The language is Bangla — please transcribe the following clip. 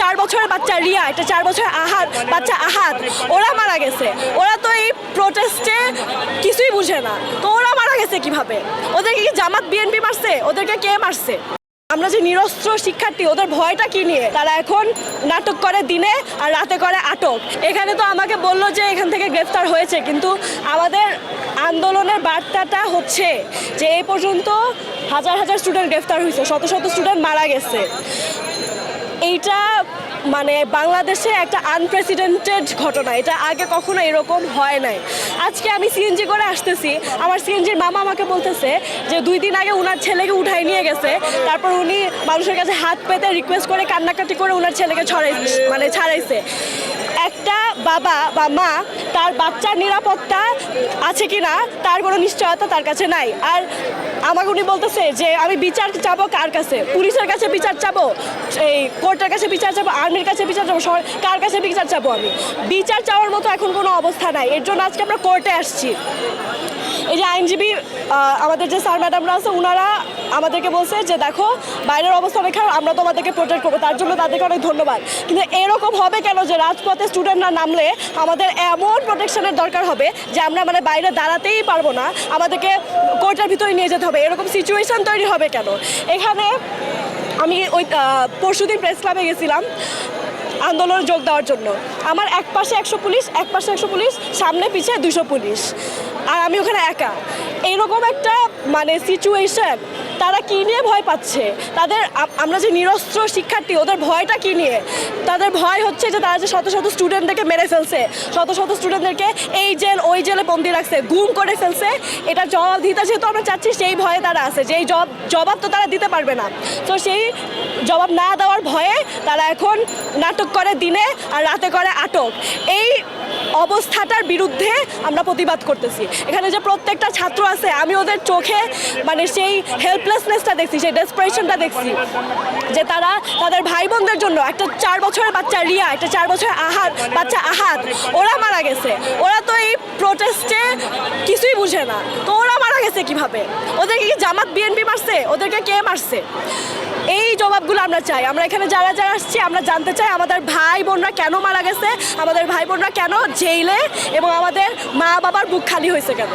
চার বছরের বাচ্চা রিয়া একটা চার বছরের আহাত বাচ্চা আহাত ওরা মারা গেছে। ওরা তো এই প্রোটেস্টে কিছুই বুঝে না। তো ওরা মারা গেছে কীভাবে? ওদেরকে কি জামাত বিএনপি মারছে? ওদেরকে কে মারছে? আমরা যে নিরস্ত্র শিক্ষার্থী, ওদের ভয়টা কি নিয়ে? তারা এখন নাটক করে দিনে আর রাতে করে আটক। এখানে তো আমাকে বলল যে এখান থেকে গ্রেফতার হয়েছে, কিন্তু আমাদের আন্দোলনের বার্তাটা হচ্ছে যে এই পর্যন্ত হাজার হাজার স্টুডেন্ট গ্রেফতার হয়েছে, শত শত স্টুডেন্ট মারা গেছে। এইটা মানে বাংলাদেশে একটা আনপ্রেসিডেন্টেড ঘটনা। এটা আগে কখনো এরকম হয় নাই। আজকে আমি সিএনজি করে আসতেছি। আমার সিএনজির মামা আমাকে বলতেছে যে দুই দিন আগে উনার ছেলেকে উঠাই নিয়ে গেছে। তারপর উনি মানুষের কাছে হাত পেতে রিকোয়েস্ট করে, কান্নাকাটি করে উনার ছেলেকে ছড়াই মানে ছাড়াইছে। একটা বাবা বা মা তার বাচ্চার নিরাপত্তা আছে কি না, তার কোনো নিশ্চয়তা তার কাছে নাই। আর আমাকে উনি বলতেছে যে, আমি বিচার চাবো কার কাছে? পুলিশের কাছে বিচার চাবো? এই কোর্টের কাছে বিচার চাবো? আর্মির কাছে বিচার চাবো? সবার, কার কাছে বিচার চাবো আমি? বিচার চাওয়ার মতো এখন কোনো অবস্থা নাই। এর জন্য আজকে আমরা কোর্টে আসছি। এই যে আইনজীবী আমাদের যে স্যার ম্যাডামরা আছে ওনারা আমাদেরকে বলছে যে, দেখো, বাইরের অবস্থা খারাপ আমরা তোমাদেরকে প্রোটেক্ট করব। তার জন্য তাদেরকে অনেক ধন্যবাদ। কিন্তু এরকম হবে কেন যে, রাজপথে স্টুডেন্টরা নামলে আমাদের এমন প্রোটেকশনের দরকার হবে যে, আমরা মানে বাইরে দাঁড়াতেই পারব না, আমাদেরকে কোর্টের ভিতরে নিয়ে যেতে হবে? এরকম সিচুয়েশান তৈরি হবে কেন? এখানে আমি ওই পরশুদিন প্রেস ক্লাবে গেছিলাম আন্দোলনে যোগ দেওয়ার জন্য। আমার এক পাশে একশো পুলিশ এক পাশে একশো পুলিশ, সামনে পিছিয়ে দুশো পুলিশ। আর আমি ওখানে একা। এইরকম একটা মানে সিচুয়েশন তারা কি নিয়ে ভয় পাচ্ছে? তাদের আমরা যে নিরস্ত্র শিক্ষার্থী, ওদের ভয়টা কি নিয়ে? তাদের ভয় হচ্ছে যে তারা যে শত শত স্টুডেন্টদেরকে মেরে ফেলছে, শত শত স্টুডেন্টদেরকে এই জেল, ওই জেলে বন্দি রাখছে, গুম করে ফেলছে। এটা জবাব দিতে যেহেতু আমরা চাচ্ছি, সেই ভয়ে তারা আছে যে এই জবাব জবাব তো তারা দিতে পারবে না। তো সেই জবাব না দেওয়ার ভয়ে তারা এখন নাটক করে দিনে আর রাতে করে আটক। এই অবস্থাটার বিরুদ্ধে আমরা প্রতিবাদ করতেছি। এখানে যে প্রত্যেকটা ছাত্র আছে, আমি ওদের চোখে মানে সেই হেল্পলেসনেসটা দেখছি, সেই ডেসপারেশনটা দেখছি। যে তারা তাদের ভাই বোনদের জন্য একটা চার বছরের বাচ্চা রিয়া, একটা চার বছরের আহাত বাচ্চা আহাত ওরা মারা গেছে। ওরা তো এই প্রোটেস্টে কিছুই বুঝে না। তো ওরা মারা গেছে কীভাবে? ওদেরকে কি জামাত বিএনপি মারছে? ওদেরকে কে মারছে? এই জবাবগুলো আমরা চাই। আমরা এখানে যারা যারা আসছি, আমরা জানতে চাই আমাদের ভাই বোনরা কেন মারা গেছে, আমাদের ভাই বোনরা কেন জেইলে এবং আমাদের মা বাবার বুক খালি হয়েছে কেন?